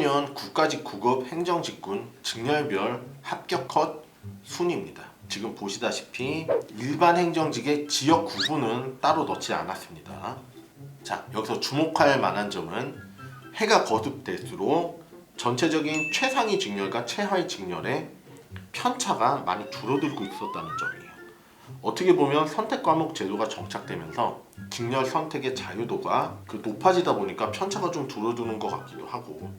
5개년 국가직 9급 행정직군 직렬별 합격 컷 순입니다. 지금 보시다시피 일반 행정직의 지역 구분은 따로 넣지 않았습니다. 자, 여기서 주목할 만한 점은 해가 거듭될수록 전체적인 최상위 직렬과 최하위 직렬의 편차가 많이 줄어들고 있었다는 점이에요. 어떻게 보면 선택 과목 제도가 정착되면서 직렬 선택의 자유도가 그 높아지다 보니까 편차가 좀 줄어드는 것 같기도 하고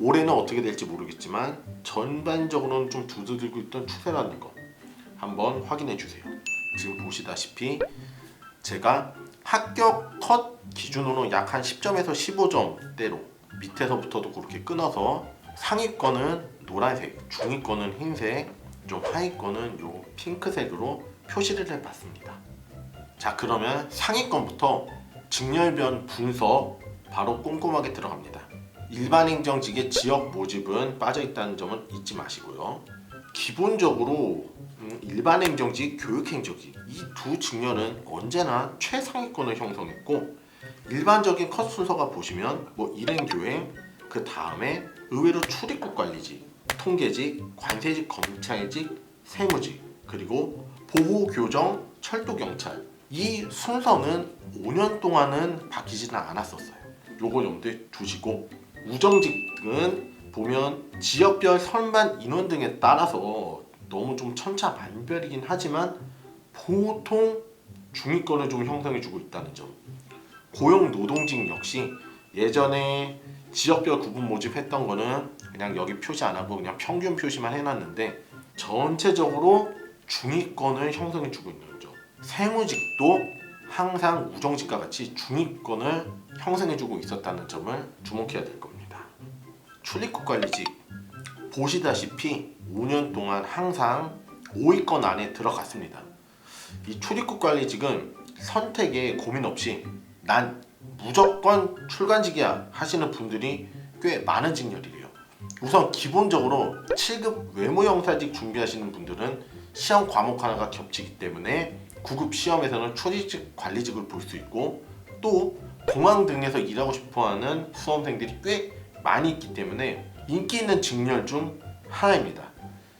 올해는 어떻게 될지 모르겠지만 전반적으로는 좀 두드리고 있던 추세라는 거 한번 확인해 주세요. 지금 보시다시피 제가 합격 컷 기준으로 약 한 10점에서 15점대로 밑에서부터도 그렇게 끊어서 상위권은 노란색, 중위권은 흰색, 좀 하위권은 요 핑크색으로 표시를 해봤습니다. 자 그러면 상위권부터 직렬변 분석 바로 꼼꼼하게 들어갑니다. 일반 행정직의 지역 모집은 빠져 있다는 점은 잊지 마시고요. 기본적으로 음, 일반 행정직, 교육 행정직 이 두 직렬은 언제나 최상위권을 형성했고 일반적인 컷 순서가 보시면 뭐 일행 교행 그 다음에 의외로 출입국 관리직, 통계직, 관세직, 검찰직, 세무직 그리고 보호 교정, 철도 경찰 이 순서는 5년 동안은 바뀌지는 않았었어요. 요거 염두에 두시고 우정직 등은 보면 지역별 선반 인원 등에 따라서 너무 좀 천차만별이긴 하지만 보통 중위권을 좀 형성해주고 있다는 점. 고용 노동직 역시 예전에 지역별 구분 모집했던 거는 그냥 여기 표시 안 하고 그냥 평균 표시만 해놨는데 전체적으로 중위권을 형성해주고 있는 점. 세무직도 항상 우정직과 같이 중위권을 형성해주고 있었다는 점을 주목해야 될 겁니다. 출입국 관리직 보시다시피 5년 동안 항상 5위권 안에 들어갔습니다. 이 출입국 관리직은 선택에 고민 없이 난 무조건 출간직이야 하시는 분들이 꽤 많은 직렬이래요. 우선 기본적으로 7급 외무영사직 준비하시는 분들은 시험 과목 하나가 겹치기 때문에 9급 시험에서는 출입직 관리직을 볼 수 있고 또 공항 등에서 일하고 싶어하는 수험생들이 꽤 많이 있기 때문에 인기 있는 직렬 중 하나입니다.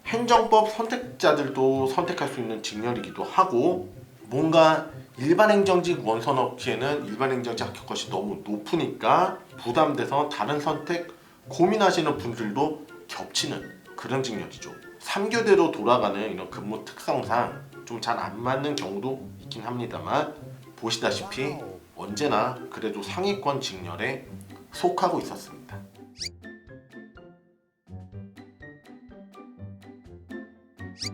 행정법 선택자들도 선택할 수 있는 직렬이기도 하고 뭔가 일반 행정직 원서 넣기에는 일반 행정직 합격컷이 너무 높으니까 부담돼서 다른 선택 고민하시는 분들도 겹치는 그런 직렬이죠. 3교대로 돌아가는 이런 근무 특성상 좀 잘 안 맞는 경우도 있긴 합니다만 보시다시피 언제나 그래도 상위권 직렬에 속하고 있었습니다.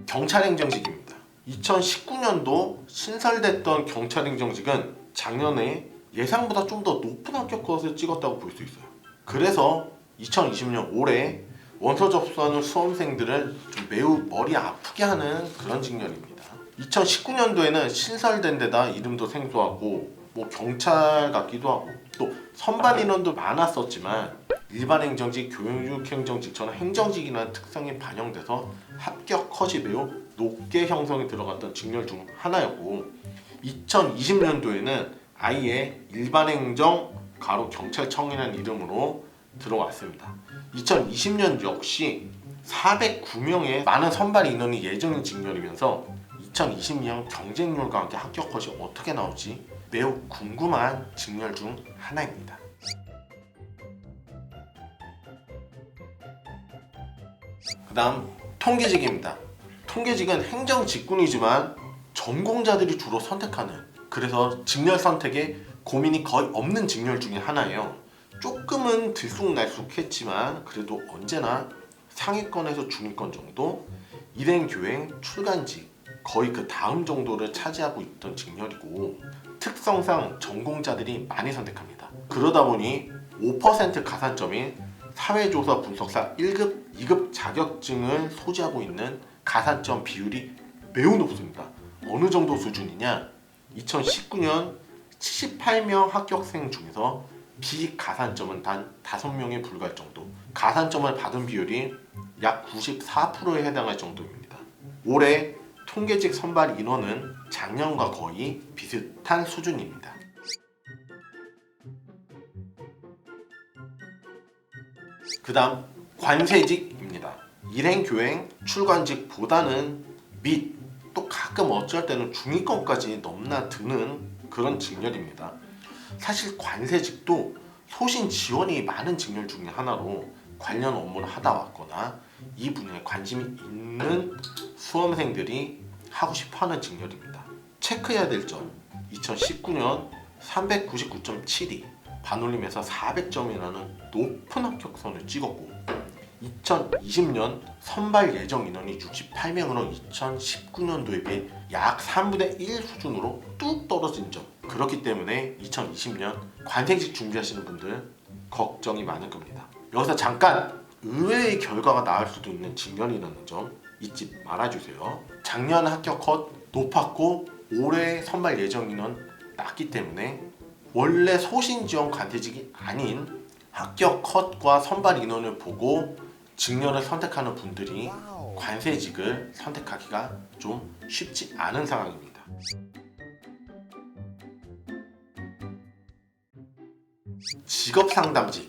경찰행정직입니다. 2019년도 신설됐던 경찰행정직은 작년에 예상보다 좀 더 높은 합격컷을 찍었다고 볼 수 있어요. 그래서 2020년 올해 원서 접수하는 수험생들을 좀 매우 머리 아프게 하는 그런 직렬입니다. 2019년도에는 신설된 데다 이름도 생소하고 뭐 경찰 같기도 하고 또 선반 인원도 많았었지만 일반 행정직, 교육 행정직처럼 행정직이라는 특성이 반영돼서 합격 컷이 매우 높게 형성이 들어갔던 직렬 중 하나였고 2020년도에는 아예 일반 행정 가로 경찰청이라는 이름으로 들어왔습니다. 2020년 역시 409명의 많은 선발 인원이 예정인 직렬이면서 2022년 경쟁률과 함께 합격 컷이 어떻게 나올지 매우 궁금한 직렬 중 하나입니다. 그 다음 통계직입니다. 통계직은 행정 직군이지만 전공자들이 주로 선택하는 그래서 직렬 선택에 고민이 거의 없는 직렬 중에 하나예요. 조금은 들쑥날쑥했지만 그래도 언제나 상위권에서 중위권 정도 일행 교행 출간직 거의 그 다음 정도를 차지하고 있던 직렬이고 특성상 전공자들이 많이 선택합니다. 그러다 보니 5% 가산점인 사회조사 분석사 1급, 2급 자격증을 소지하고 있는 가산점 비율이 매우 높습니다. 어느 정도 수준이냐? 2019년 78명 합격생 중에서 비가산점은 단 5명에 불과할 정도. 가산점을 받은 비율이 약 94%에 해당할 정도입니다. 올해 통계직 선발 인원은 작년과 거의 비슷한 수준입니다. 그 다음 관세직입니다. 일행 교행 출관직보다는 및또 가끔 어쩔 때는 중위권까지 넘나드는 그런 직렬입니다. 사실 관세직도 소신 지원이 많은 직렬 중에 하나로 관련 업무를 하다 왔거나 이 분야에 관심이 있는 수험생들이 하고 싶어하는 직렬입니다. 체크해야 될 점 2019년 399.72 반올림에서 400점이라는 높은 합격선을 찍었고 2020년 선발 예정 인원이 68명으로 2019년도에 비해 약 3분의 1 수준으로 뚝 떨어진 점. 그렇기 때문에 2020년 관생직 준비하시는 분들 걱정이 많을 겁니다. 여기서 잠깐 의외의 결과가 나올 수도 있는 직면이라는 점 잊지 말아주세요. 작년 합격 컷 높았고 올해 선발 예정 인원 낮기 때문에 원래 소신 지원 관태직이 아닌 합격 컷과 선발 인원을 보고 직렬을 선택하는 분들이 관세직을 선택하기가 좀 쉽지 않은 상황입니다. 직업 상담직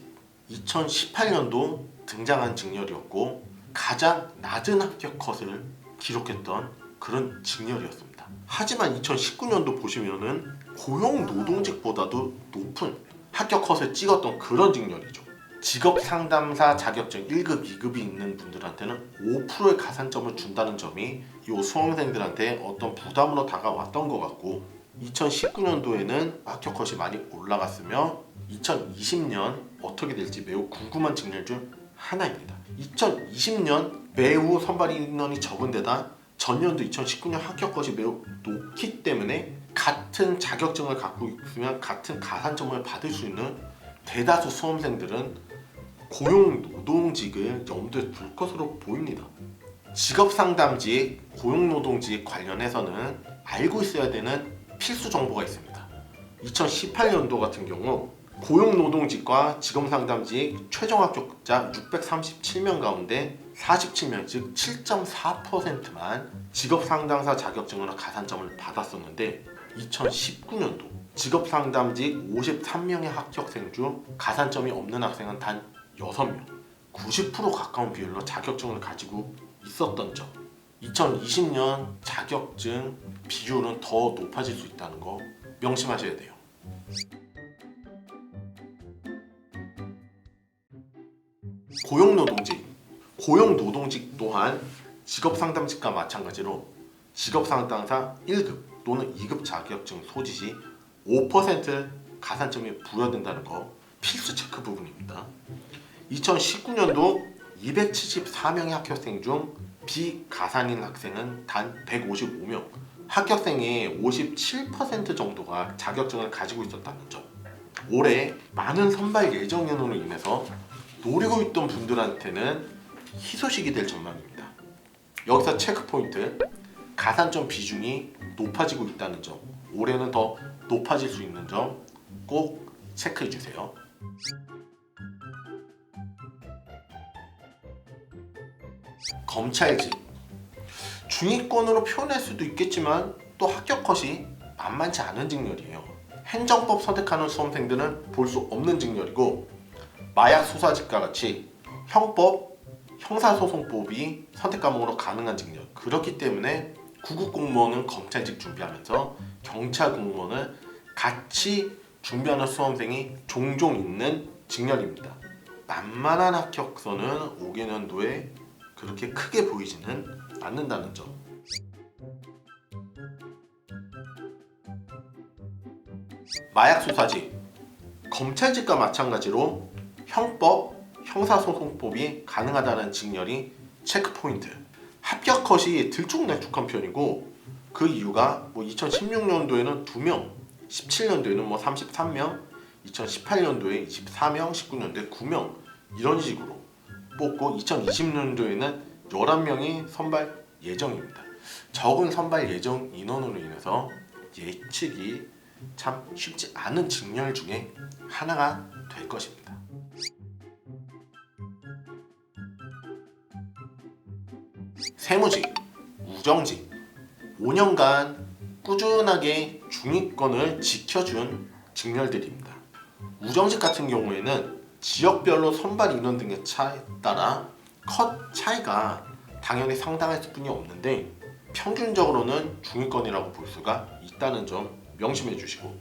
2018년도 등장한 직렬이었고 가장 낮은 합격 컷을 기록했던 그런 직렬이었습니다. 하지만 2019년도 보시면은 고용 노동직보다도 높은 합격 컷을 찍었던 그런 직렬이죠. 직업 상담사 자격증 1급, 2급이 있는 분들한테는 5%의 가산점을 준다는 점이 이 수험생들한테 어떤 부담으로 다가왔던 것 같고 2019년도에는 합격 컷이 많이 올라갔으며 2020년 어떻게 될지 매우 궁금한 직렬 중 하나입니다. 2020년 매우 선발 인원이 적은 데다 전년도 2019년 합격 컷이 매우 높기 때문에 같은 자격증을 갖고 있으면 같은 가산점을 받을 수 있는 대다수 수험생들은 고용 노동직을 염두에 둘 것으로 보입니다. 직업 상담직, 고용 노동직 관련해서는 알고 있어야 되는 필수 정보가 있습니다. 2018년도 같은 경우 고용 노동직과 직업 상담직 최종 합격자 637명 가운데 47명 즉 7.4%만 직업 상담사 자격증으로 가산점을 받았었는데 2019년도 직업 상담직 53명의 합격생 중 가산점이 없는 학생은 단 6명, 90% 가까운 비율로 자격증을 가지고 있었던 점. 2020년 자격증 비율은 더 높아질 수 있다는 거 명심하셔야 돼요. 고용노동직, 고용노동직 또한 직업상담직과 마찬가지로 직업상담사 1급 또는 2급 자격증 소지 시 5% 가산점이 부여된다는 거 필수 체크 부분입니다. 2019년도 274명의 합격생 중 비가산인 학생은 단 155명, 합격생의 57% 정도가 자격증을 가지고 있었다는 점. 올해 많은 선발 예정 인원으로 인해서 노리고 있던 분들한테는 희소식이 될 전망입니다. 여기서 체크 포인트 가산점 비중이 높아지고 있다는 점. 올해는 더 높아질 수 있는 점 꼭 체크해 주세요. 검찰직 중위권으로 표현할 수도 있겠지만 또 합격 컷이 만만치 않은 직렬이에요. 행정법 선택하는 수험생들은 볼 수 없는 직렬이고 마약 수사직과 같이 형법, 형사소송법이 선택 과목으로 가능한 직렬. 그렇기 때문에 구급 공무원은 검찰직 준비하면서 경찰 공무원을 같이 준비하는 수험생이 종종 있는 직렬입니다. 만만한 합격선은 5개년도에 그렇게 크게 보이지는 않는다는 점. 마약 수사직 검찰직과 마찬가지로 형법, 형사소송법이 가능하다는 직렬이 체크 포인트. 합격 컷이 들쭉날쭉한 편이고 그 이유가 뭐 2016년도에는 2명, 17년도에는 뭐 33명, 2018년도에 24명, 19년도에 9명 이런 식으로 뽑고 2020년도에는 11명이 선발 예정입니다. 적은 선발 예정 인원으로 인해서 예측이 참 쉽지 않은 직렬 중에 하나가 될 것입니다. 세무직, 우정직 5년간 꾸준하게 중위권을 지켜준 직렬들입니다. 우정직 같은 경우에는 지역별로 선발 인원 등의 차에 따라 컷 차이가 당연히 상당할 수뿐이 없는데 평균적으로는 중위권이라고 볼 수가 있다는 점 명심해 주시고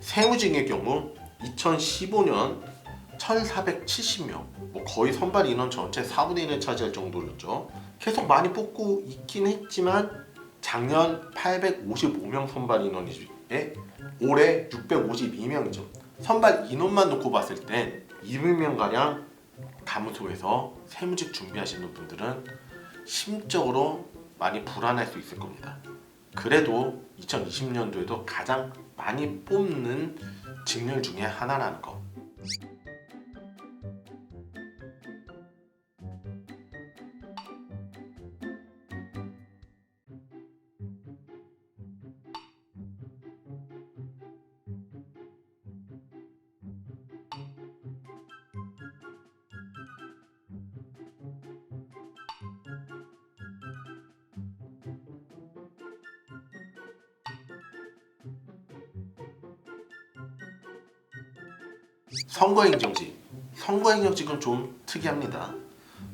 세무직의 경우 2015년 1,470명, 뭐 거의 선발 인원 전체 4분의 1을 차지할 정도였죠. 계속 많이 뽑고 있긴 했지만 작년 855명 선발 인원이에 올해 652명이죠. 선발 인원만 놓고 봤을 땐 200명 가량 감소해서 세무직 준비하시는 분들은 심적으로 많이 불안할 수 있을 겁니다. 그래도 2020년도에도 가장 많이 뽑는 직렬 중에 하나라는 거. 선거행정직. 선거행정직은 좀 특이합니다.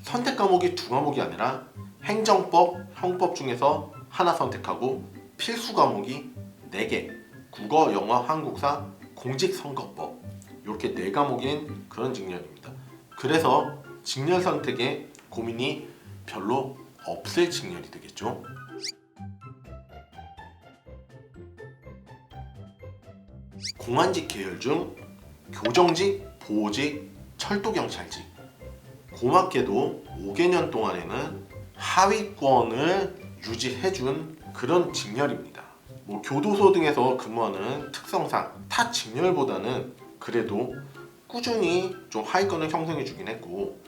선택 과목이 두 과목이 아니라 행정법, 형법 중에서 하나 선택하고 필수 과목이 4개. 국어, 영어, 한국사, 공직선거법. 이렇게 네 과목인 그런 직렬입니다. 그래서 직렬 선택에 고민이 별로 없을 직렬이 되겠죠. 공안직 계열 중 교정직, 보호직, 철도경찰직 고맙게도 5개년 동안에는 하위권을 유지해준 그런 직렬입니다. 뭐 교도소 등에서 근무하는 특성상 타 직렬보다는 그래도 꾸준히 좀 하위권을 형성해주긴 했고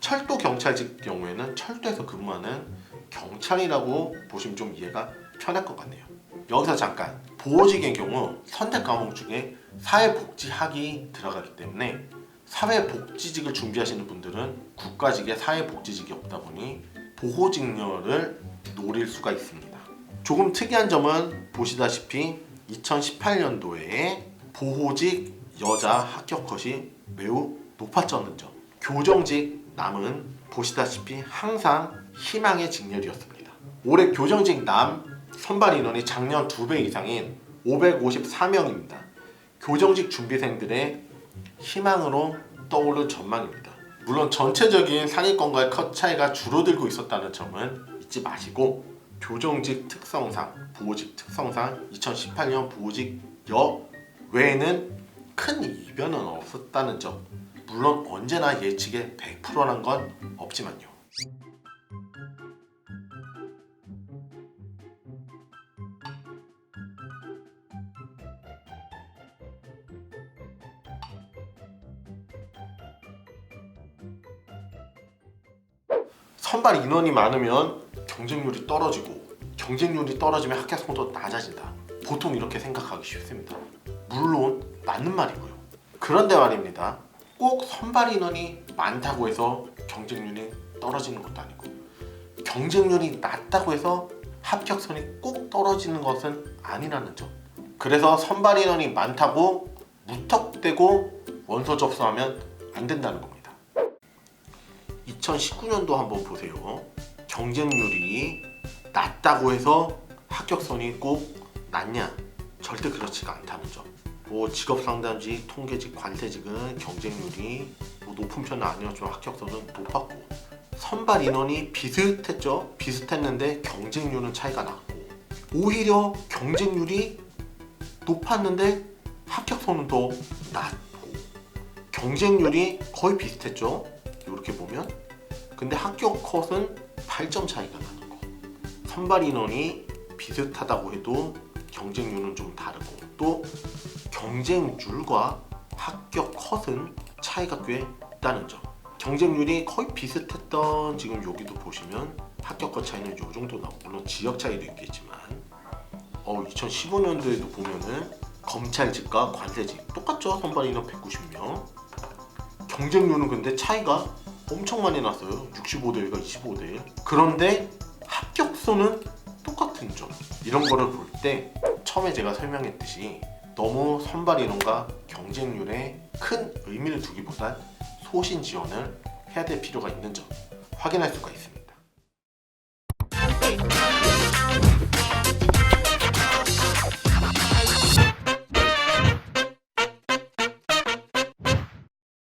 철도 경찰직 경우에는 철도에서 근무하는 경찰이라고 보시면 좀 이해가 편할 것 같네요. 여기서 잠깐 보호직의 경우 선택 과목 중에 사회복지학이 들어가기 때문에 사회복지직을 준비하시는 분들은 국가직에 사회복지직이 없다 보니 보호직렬을 노릴 수가 있습니다. 조금 특이한 점은 보시다시피 2018년도에 보호직 여자 합격 컷이 매우 높았던 점. 교정직 남은 보시다시피 항상 희망의 직렬이었습니다. 올해 교정직 남 선발 인원이 작년 2배 이상인 554명입니다. 교정직 준비생들의 희망으로 떠오른 전망입니다. 물론 전체적인 상위권과의 컷 차이가 줄어들고 있었다는 점은 잊지 마시고 교정직 특성상, 보호직 특성상 2018년 보호직 여 외에는 큰 이변은 없었다는 점 물론 언제나 예측에 100%란 건 없지만요. 선발 인원이 많으면 경쟁률이 떨어지고 경쟁률이 떨어지면 합격성도 낮아진다. 보통 이렇게 생각하기 쉽습니다. 물론 맞는 말이고요. 그런데 말입니다. 꼭 선발 인원이 많다고 해서 경쟁률이 떨어지는 것도 아니고 경쟁률이 낮다고 해서 합격선이 꼭 떨어지는 것은 아니라는 점. 그래서 선발 인원이 많다고 무턱대고 원서 접수하면 안 된다는 겁니다. 2019년도 한번 보세요. 경쟁률이 낮다고 해서 합격선이 꼭 낮냐? 절대 그렇지가 않다는 점. 뭐 직업 상담직, 통계직, 관세직은 경쟁률이 뭐 높은 편은 아니었지만 합격선은 높았고 선발 인원이 비슷했죠. 비슷했는데 경쟁률은 차이가 났고 오히려 경쟁률이 높았는데 합격선은 더 낮고 경쟁률이 거의 비슷했죠. 이렇게 보면 근데 합격 컷은 8점 차이가 나는 거. 선발 인원이 비슷하다고 해도 경쟁률은 좀 다르고 또 경쟁률과 합격 컷은 차이가 꽤 있다는 점. 경쟁률이 거의 비슷했던 지금 여기도 보시면 합격 컷 차이는 이 정도 나고 물론 지역 차이도 있겠지만 어 2015년도에도 보면은 검찰직과 관세직 똑같죠 선발 인원 190명 경쟁률은 근데 차이가 엄청 많이 났어요. 65대 1과 25대. 1 그런데 합격수는 똑같은 점. 이런 거를 볼 때 처음에 제가 설명했듯이 너무 선발 인원과 경쟁률에 큰 의미를 두기보단 소신 지원을 해야 될 필요가 있는 점 확인할 수가 있습니다.